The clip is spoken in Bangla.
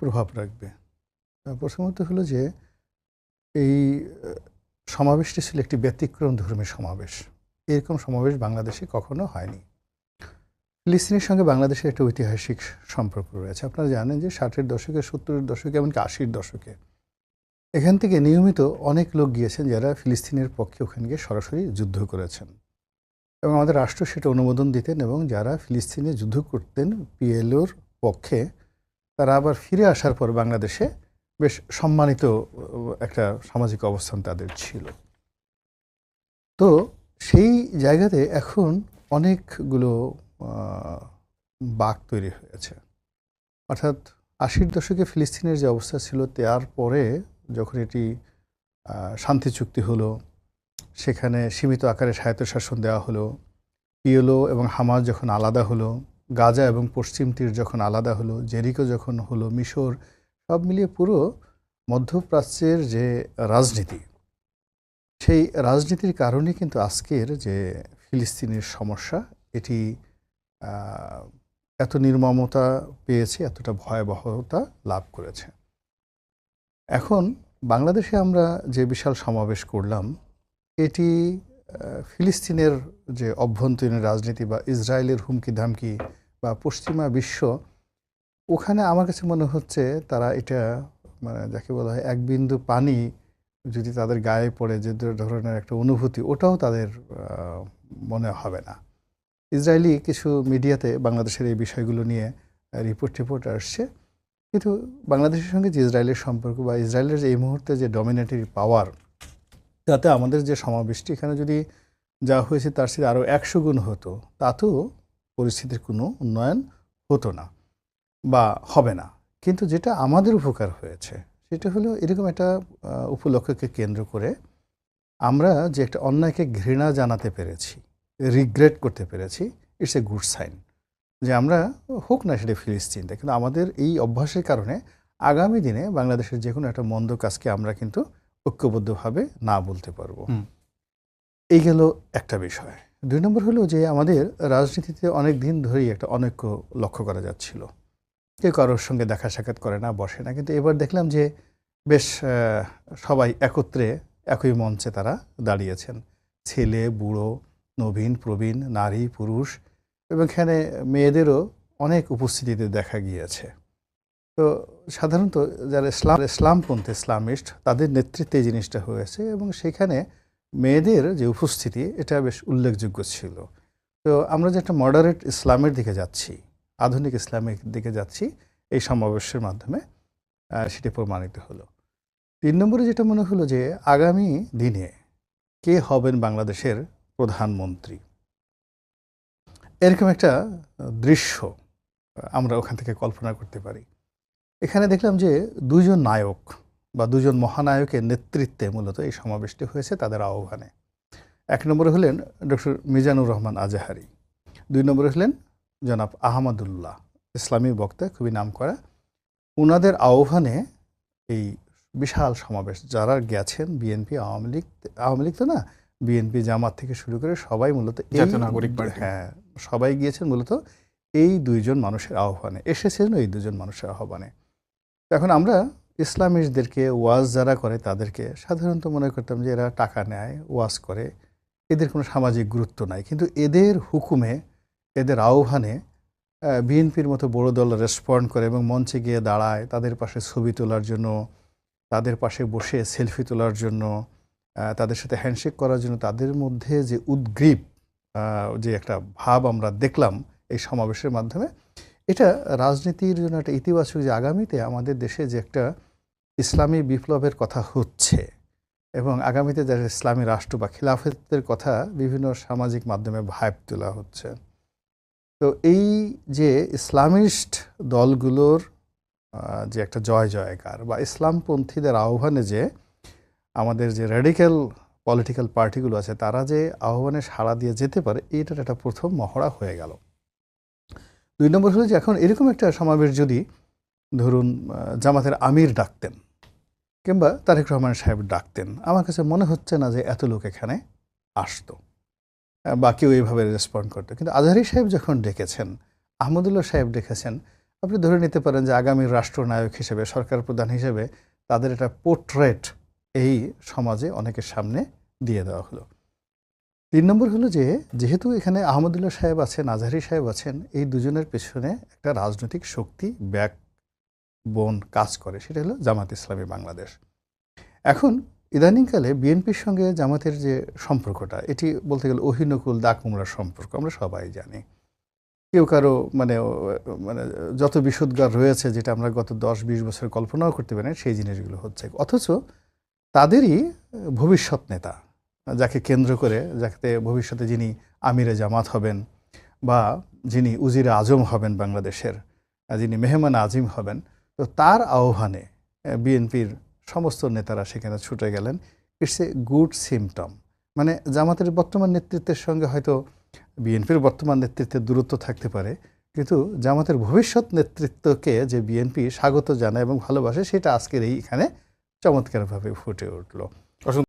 প্রভাব রাখবে। প্রথমত হলো যে, এই সমাবেশটি ছিল একটি ব্যতিক্রম ধর্মী সমাবেশ। এরকম সমাবেশ বাংলাদেশে কখনো হয়নি। ফিলিস্তিনের সঙ্গে বাংলাদেশের একটা ঐতিহাসিক সম্পর্ক রয়েছে। আপনারা জানেন যে ষাটের দশকে, সত্তরের দশকে, এমনকি আশির দশকে, এখান থেকে নিয়মিত অনেক লোক গিয়েছেন যারা ফিলিস্তিনের পক্ষে ওখানে গিয়ে সরাসরি যুদ্ধ করেছেন। এবং আমাদের রাষ্ট্র সেটা অনুমোদন দিতেন এবং যারা ফিলিস্তিনে যুদ্ধ করতেন, পিএলওর পক্ষে তারা আবার ফিরে আসার পর বাংলাদেশে বেশ সম্মানিত একটা সামাজিক অবস্থান তাদের ছিল। তো সেই জায়গাতে এখন অনেকগুলো বাক তৈরি হয়েছে। অর্থাৎ আশির দশকে ফিলিস্তিনের যে অবস্থা ছিল, তার পরে যখন এটি শান্তি চুক্তি হলো, সেখানে সীমিত আকারে স্বায়ত্তশাসন দেওয়া হলো পিএলও এবং হামাজ যখন আলাদা হলো গাজা এবং পশ্চিম তীর যখন আলাদা হলো, জেরিকো যখন হলো, মিশর, সব মিলিয়ে পুরো মধ্যপ্রাচ্যের যে রাজনীতি, সেই রাজনীতির কারণে কিন্তু আজকের যে ফিলিস্তিনের সমস্যা, এটি এত নির্মমতা পেয়েছে, এতটা ভয়াবহতা লাভ করেছে। এখন বাংলাদেশে আমরা যে বিশাল সমাবেশ করলাম, এটি ফিলিস্তিনের যে অভ্যন্তরীণ রাজনীতি বা ইসরায়েলের হুমকি ধামকি বা পশ্চিমা বিশ্ব, ওখানে আমার কাছে মনে হচ্ছে তারা এটা মানে যাকে বলা হয় এক বিন্দু পানি যদি তাদের গায়ে পড়ে যে ধরনের একটা অনুভূতি, ওটাও তাদের মনে হবে না। ইসরায়েলি কিছু মিডিয়াতে বাংলাদেশের এই বিষয়গুলো নিয়ে রিপোর্ট টিপোর্ট আসছে। কিন্তু বাংলাদেশের সঙ্গে যে ইসরায়েলের সম্পর্ক বা ইসরায়েলের যে এই মুহূর্তে যে ডমিনেটরি পাওয়ার তাতে আমাদের যে সমাবেশটি, এখানে যদি যা হয়েছে তার সাথে আরও একশো গুণ হতো, তাতেও পরিস্থিতির কোনো উন্নয়ন হতো না বা হবে না। কিন্তু যেটা আমাদের উপকার হয়েছে সেটা হলো এরকম একটা উপলক্ষকে কেন্দ্র করে আমরা যে একটা অন্যায়কে ঘৃণা জানাতে পেরেছি রিগ্রেট করতে পেরেছি ইটস এ গুড সাইন যে আমরা হোক না সেটা ফিলিস্তিনটা কিন্তু আমাদের এই অভ্যাসের কারণে আগামী দিনে বাংলাদেশের যে কোনো একটা মন্দ কাজকে আমরা কিন্তু ঐক্যবদ্ধভাবে না বলতে পারব। এই গেল একটা বিষয়। দুই নম্বর হলো যে আমাদের রাজনীতিতে অনেক দিন ধরেই একটা অনৈক্য লক্ষ্য করা যাচ্ছিল। কেউ কারোর সঙ্গে দেখা সাক্ষাৎ করে না, বসে না। কিন্তু এবার দেখলাম যে বেশ সবাই একত্রে একই মঞ্চে তারা দাঁড়িয়েছেন। ছেলে, বুড়ো, নবীন, প্রবীণ, নারী, পুরুষ এবং এখানে মেয়েদেরও অনেক উপস্থিতিতে দেখা গিয়েছে। তো সাধারণত যারা ইসলাম, ইসলামপন্থী ইসলামিস্ট তাদের নেতৃত্বে জিনিসটা হয়েছে এবং সেখানে মেয়েদের যে উপস্থিতি, এটা বেশ উল্লেখযোগ্য ছিল। তো আমরা যে একটা মডারেট ইসলামের দিকে যাচ্ছি, আধুনিক ইসলামের দিকে যাচ্ছি, এই সমাবেশের মাধ্যমে সেটি প্রমাণিত হলো। তিন নম্বরে যেটা মনে হলো যে, আগামী দিনে কে হবেন বাংলাদেশের প্রধানমন্ত্রী? এরকম একটা দৃশ্য আমরা ওখান থেকে কল্পনা করতে পারি। এখানে দেখলাম যে, দুজন নায়ক বা দুজন মহানায়কের নেতৃত্বে মূলত এই সমাবেশটি হয়েছে তাদের আহ্বানে। এক নম্বরে হলেন ডক্টর মিজানুর রহমান আজাহারি। দুই নম্বরে হলেন জনাব আহমদুল্লাহ ইসলামী বক্তা খুবই নামকরা। ওনাদের আহ্বানে এই বিশাল সমাবেশ যারা গেছেন বিএনপি আওয়ামী লীগ আওয়ামী লীগ তো না বিএনপি জামাত থেকে শুরু করে সবাই মূলত নাগরিক হ্যাঁ সবাই গিয়েছেন মূলত এই দুইজন মানুষের আহ্বানে এসেছেন এই দুজন মানুষের আহ্বানে। তো এখন আমরা ইসলামিস্টদেরকে ওয়াজ যারা করে, তাদেরকে সাধারণত মনে করতাম যে এরা টাকা নেয়, ওয়াজ করে। এদের কোনো সামাজিক গুরুত্ব নাই। কিন্তু এদের হুকুমে, এদের আহ্বানে বিএনপির মতো বড় দল রেসপন্ড করে এবং মঞ্চে গিয়ে দাঁড়ায়, তাদের পাশে ছবি তোলার জন্য, তাদের পাশে বসে সেলফি তোলার জন্য তাদের সাথে হ্যান্ডশেক করার জন্য, তাদের মধ্যে যে উদ্গ্রীব যে একটা ভাব আমরা দেখলাম এই সমাবেশের মাধ্যমে, এটা রাজনীতির জন্য একটা ইতিবাচক যে আগামীতে আমাদের দেশে যে একটা ইসলামী বিপ্লবের কথা হচ্ছে এবং আগামীতে যারা ইসলামী রাষ্ট্র বা খিলাফতের কথা বিভিন্ন সামাজিক মাধ্যমে ভাইব তোলা হচ্ছে। তো এই যে ইসলামিস্ট দলগুলোর যে একটা জয় জয়কার বা ইসলামপন্থীদের আহ্বানে যে আমাদের যে রেডিক্যাল পলিটিক্যাল পার্টিগুলো আছে, তারা যে আহ্বানে সাড়া দিয়ে যেতে পারে এইটার একটা প্রথম মহড়া হয়ে গেল। দুই নম্বর হলো যে এখন এরকম একটা সমাবেশ যদি ধরুন জামাতের আমির ডাকতেন কিংবা তারেক রহমান সাহেব ডাকতেন। আমার কাছে মনে হচ্ছে না যে এত লোক এখানে আসতো বা কেউ এইভাবে রেসপন্ড করতো। কিন্তু আজহারি সাহেব যখন ডেকেছেন, আহমদুল্লাহ সাহেব ডেকেছেন, আপনি ধরে নিতে পারেন যে আগামী রাষ্ট্রনায়ক হিসেবে, সরকার প্রধান হিসেবে তাদের একটা পোর্ট্রেট এই সমাজে অনেকের সামনে দিয়ে দেওয়া হলো। তিন নম্বর হলো যে, যেহেতু এখানে আহমদুল্লাহ সাহেব আছেন, আজহারি সাহেব আছেন, এই দুজনের পেছনে একটা রাজনৈতিক শক্তি ব্যাক বোন কাজ করে, সেটা হলো জামাত ইসলামী বাংলাদেশ। এখন ইদানিংকালে বিএনপির সঙ্গে জামাতের যে সম্পর্কটা, এটি বলতে গেলে অহিনকুল দাকুমরার সম্পর্ক, আমরা সবাই জানি। কেউ কারও মানে মানে যত বিশুদ্গার রয়েছে, যেটা আমরা গত দশ বিশ বছর কল্পনাও করতে পারি সেই জিনিসগুলো হচ্ছে। অথচ তাদেরই ভবিষ্যৎ নেতা, যাকে কেন্দ্র করে, যাতে ভবিষ্যতে যিনি আমিরে জামাত হবেন বা যিনি উজিরে আজম হবেন বাংলাদেশের, যিনি মেহমান আজিম হবেন তো তার আহ্বানে বিএনপির সমস্ত নেতারা সেখানে ছুটে গেলেন। ইটস এ গুড সিমটম মানে জামাতের বর্তমান নেতৃত্বের সঙ্গে হয়তো বিএনপির বর্তমান নেতৃত্বের দূরত্ব থাকতে পারে, কিন্তু জামাতের ভবিষ্যৎ নেতৃত্বকে যে বিএনপি স্বাগত জানায় এবং ভালোবাসে, সেটা আজকের এইখানে চমৎকারভাবে ফুটে উঠল।